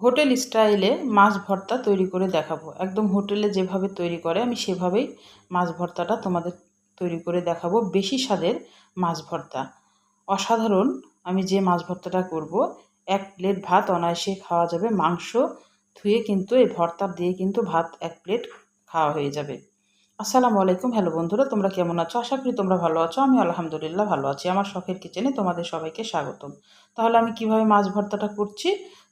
Hotel স্টাইলে মাছ ভর্তা তৈরি করে দেখাবো। একদম হোটেলে যেভাবে তৈরি করে, আমি সেভাবেই মাছ ভর্তাটা তোমাদের তৈরি করে দেখাবো। বেশি স্বাদের মাছ ভর্তা। অসাধারণ। আমি যে মাছ ভর্তাটা করব, এক প্লেট ভাত অনায়াসে খাওয়া যাবে। মাংস ধুয়ে কিন্তু এই ভর্তা দিয়ে কিন্তু ভাত এক প্লেট খাওয়া হয়ে যাবে। আসসালামু আলাইকুম। হ্যালো বন্ধুরা, তোমরা কেমন আছো? আশা করি তোমরা ভালো আছো। আমি আলহামদুলিল্লাহ ভালো আছি। আমার শখের কিচেনে তোমাদের সবাইকে স্বাগতম। তাহলে আমি কীভাবে মাছ ভর্তাটা করছি?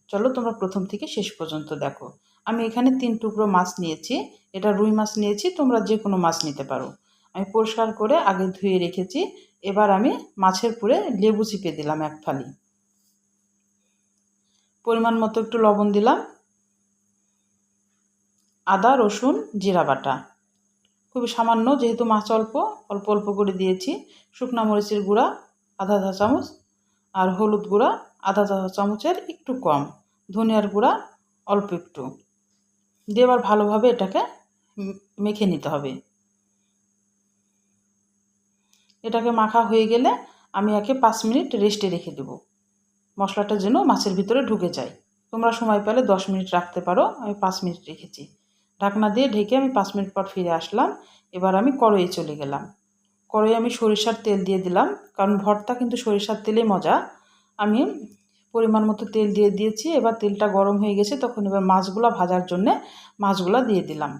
চলো তোমরা প্রথম থেকে শেষ পর্যন্ত দেখো। আমি এখানে তিন টুকরো মাছ নিয়েছি, এটা রুই মাছ নিয়েছি, তোমরা যে কোনো মাছ নিতে পারো। আমি পরিষ্কার করে আগে ধুয়ে রেখেছি, এবার আমি মাছের পুরে লেবু চিপে দিলাম এক ফালি। পরিমাণ মতো একটু লবণ দিলাম। আদা, রসুন, জিরা বাটা। খুবই সামান্য, যেহেতু মাছ অল্প অল্প অল্প করে দিয়েছি। শুকনো মরিচের গুঁড়া, আধা চা চামচ, আর হলুদ গুঁড়া আধা চা চামচের একটু কম। ধনিয়ার গুঁড়া অল্প একটু। দিয়ে এবার ভালোভাবে এটাকে মেখে নিতে হবে। এটাকে মাখা হয়ে গেলে আমি একে পাঁচ মিনিট রেস্টে রেখে দেব। মশলাটা যেন মাছের ভিতরে ঢুকে যায়। তোমরা সময় পেলে দশ মিনিট রাখতে পারো, আমি পাঁচ মিনিট রেখেছি। ঢাকনা দিয়ে ঢেকে আমি পাঁচ মিনিট পর ফিরে আসলাম। এবার আমি কড়াইয়ে চলে গেলাম। কড়াইয়ে আমি সরিষার তেল দিয়ে দিলাম, কারণ ভর্তা কিন্তু সরিষার তেলে মজা। আমি পরিমাণ মতো তেল দিয়ে দিয়েছি, এবার তেলটা গরম হয়ে গেছে, তখন এবার মাছগুলো ভাজার জন্যে মাছগুলো দিয়ে দিলাম।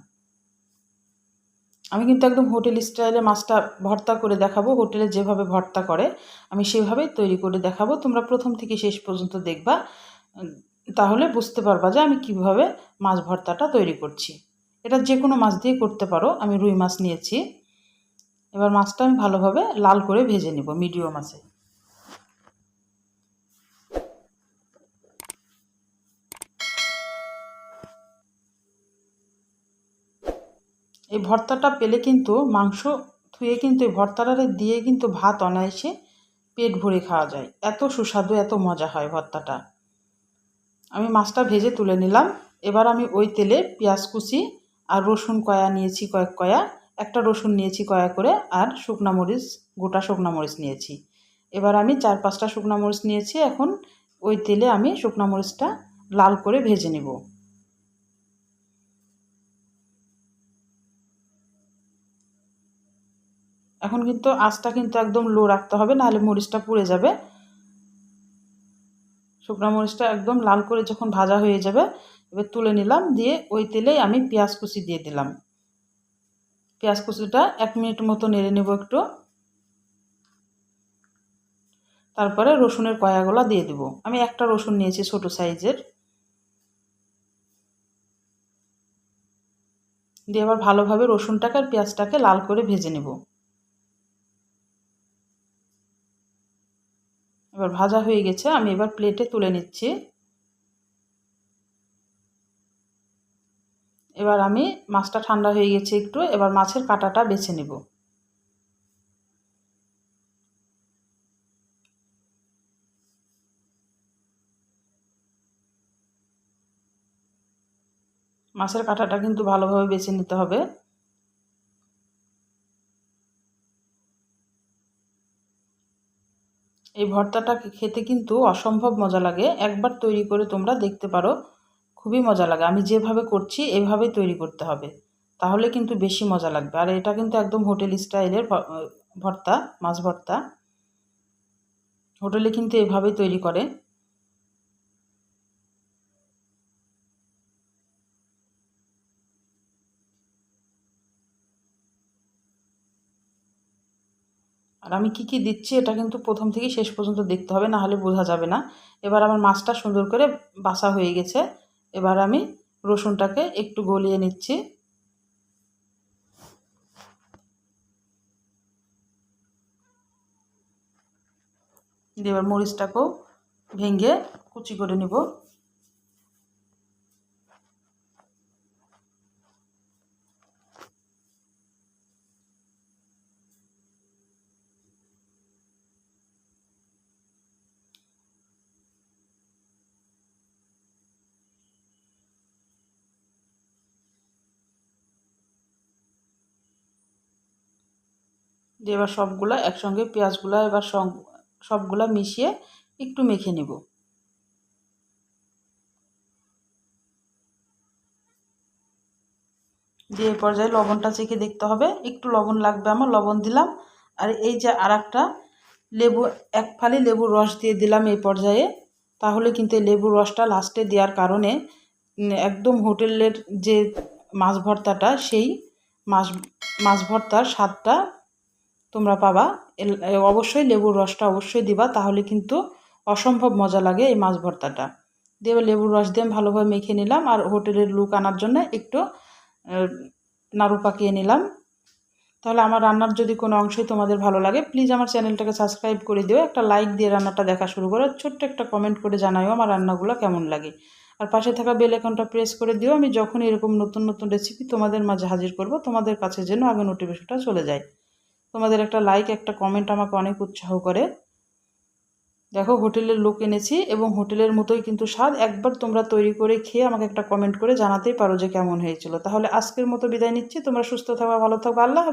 আমি কিন্তু একদম হোটেল স্টাইলে মাছটা ভর্তা করে দেখাবো, হোটেলে যেভাবে ভর্তা করে, আমি সেভাবেই তৈরি করে দেখাবো। তোমরা প্রথম থেকে শেষ পর্যন্ত দেখবা, তাহলে বুঝতে পারবা যে আমি কীভাবে মাছ ভর্তাটা তৈরি করছি। এটা যে কোনো মাছ দিয়ে করতে পারো, আমি রুই মাছ নিয়েছি। এবার মাছটা আমি ভালোভাবে লাল করে ভেজে নিব, মিডিয়াম মাছে এই ভর্তাটা পেলে কিন্তু মাংস ধুয়ে কিন্তু এই ভর্তাটা দিয়ে কিন্তু ভাত অনায়াসে পেট ভরে খাওয়া যায়। এত সুস্বাদু, এত মজা হয় ভর্তাটা। আমি মাছটা ভেজে তুলে নিলাম। এবার আমি ওই তেলে পেঁয়াজ কুচি আর রসুন কয়া নিয়েছি কয়েক কয়া। একটা রসুন নিয়েছি কয়া করে আর শুকনা মরিচ, গোটা শুকনা মরিচ নিয়েছি। এবার আমি চার পাঁচটা শুকনা মরিচ নিয়েছি। এখন ওই তেলে আমি শুকনা মরিচটা লাল করে ভেজে নেব। এখন কিন্তু আঁচটা কিন্তু একদম লো রাখতে হবে, নাহলে মরিচটা পুড়ে যাবে। শুকনো মরিচটা একদম লাল করে যখন ভাজা হয়ে যাবে, এবার তুলে নিলাম, দিয়ে ওই তেলেই আমি পেঁয়াজ কুচি দিয়ে দিলাম। পেঁয়াজ কুচিটা এক মিনিট মতো নেড়ে নেব একটু। তারপরে রসুনের কয়াগুলো দিয়ে দেব। আমি একটা রসুন নিয়েছি ছোট সাইজের। দিয়ে আবার ভালোভাবে রসুনটাকে আর পেঁয়াজটাকে লাল করে ভেজে নেব। এবার ভাজা হয়ে গেছে, আমি এবার প্লেটে তুলে নিচ্ছি। এবার আমি মাছটা ঠান্ডা হয়ে গেছে একটু, এবার মাছের কাঁটাটা বেছে নেব। মাছের কাঁটাটা কিন্তু ভালোভাবে বেছে নিতে হবে। এই ভর্তাটা খেতে কিন্তু অসম্ভব মজা লাগে। একবার তৈরি করে তোমরা দেখতে পারো, খুবই মজা লাগে। আমি যেভাবে করছি, এভাবেই তৈরি করতে হবে। তাহলে কিন্তু বেশি মজা লাগবে। আর এটা কিন্তু একদম হোটেল স্টাইলের ভর্তা, মাছ ভর্তা। হোটেলে কিন্তু এভাবেই তৈরি করে। আর আমি কি কি দিচ্ছি এটা কিন্তু প্রথম থেকে শেষ পর্যন্ত দেখতে হবে, না হলে বোঝা যাবে না। এবার আমার মাছটা সুন্দর করে বাসা হয়ে গেছে। এবার আমি রসুনটাকে একটু গলিয়ে নিচ্ছি। এবার মরিচটাকেও ভেঙে কুচি করে নিব। দিয়ে এবার সবগুলা একসঙ্গে পেঁয়াজগুলা এবার সবগুলা মিশিয়ে একটু মেখে নেব। দিয়ে পর্যায়ে লবণটা চেখে দেখতে হবে। একটু লবণ লাগবে আমার, লবণ দিলাম। আর এই যে আর লেবু, এক ফালি লেবুর রস দিয়ে দিলাম এই পর্যায়ে। তাহলে কিন্তু এই লেবুর রসটা লাস্টে দেওয়ার কারণে একদম হোটেলের যে মাছ ভর্তাটা, সেই মাছ মাছ ভর্তার স্বাদটা তোমরা পাবা। অবশ্যই লেবুর রসটা অবশ্যই দিবা, তাহলে কিন্তু অসম্ভব মজা লাগে এই মাছ ভর্তাটা। দিয়ে লেবুর রস দিয়ে ভালোভাবে মেখে নিলাম আর হোটেলের লুক আনার জন্য একটু নাড়ু পাকিয়ে নিলাম। তাহলে আমার রান্নার যদি কোনো অংশই তোমাদের ভালো লাগে প্লিজ আমার চ্যানেলটাকে সাবস্ক্রাইব করে দিও, একটা লাইক দিয়ে রান্নাটা দেখা শুরু করো, ছোট্ট একটা কমেন্ট করে জানাইও আমার রান্নাগুলো কেমন লাগে। আর পাশে থাকা বেল আইকনটা প্রেস করে দিও, আমি যখন এরকম নতুন নতুন রেসিপি তোমাদের মাঝে হাজির করব, তোমাদের কাছে যেন আগে নোটিফিকেশনটা চলে যায়। তোমাদের একটা লাইক একটা কমেন্ট আমাকে অনেক উৎসাহ করে। দেখো, হোটেলের লোক এনেছি এবং হোটেলের মতোই কিন্তু স্বাদ। একবার তোমরা তৈরি করে খেয়ে আমাকে একটা কমেন্ট করে জানাতেই পারো যে কেমন হয়েছিল। তাহলে আজকের মতো বিদায় নিচ্ছি। তোমরা সুস্থ থাকবা, ভালো থাকবা। আল্লাহ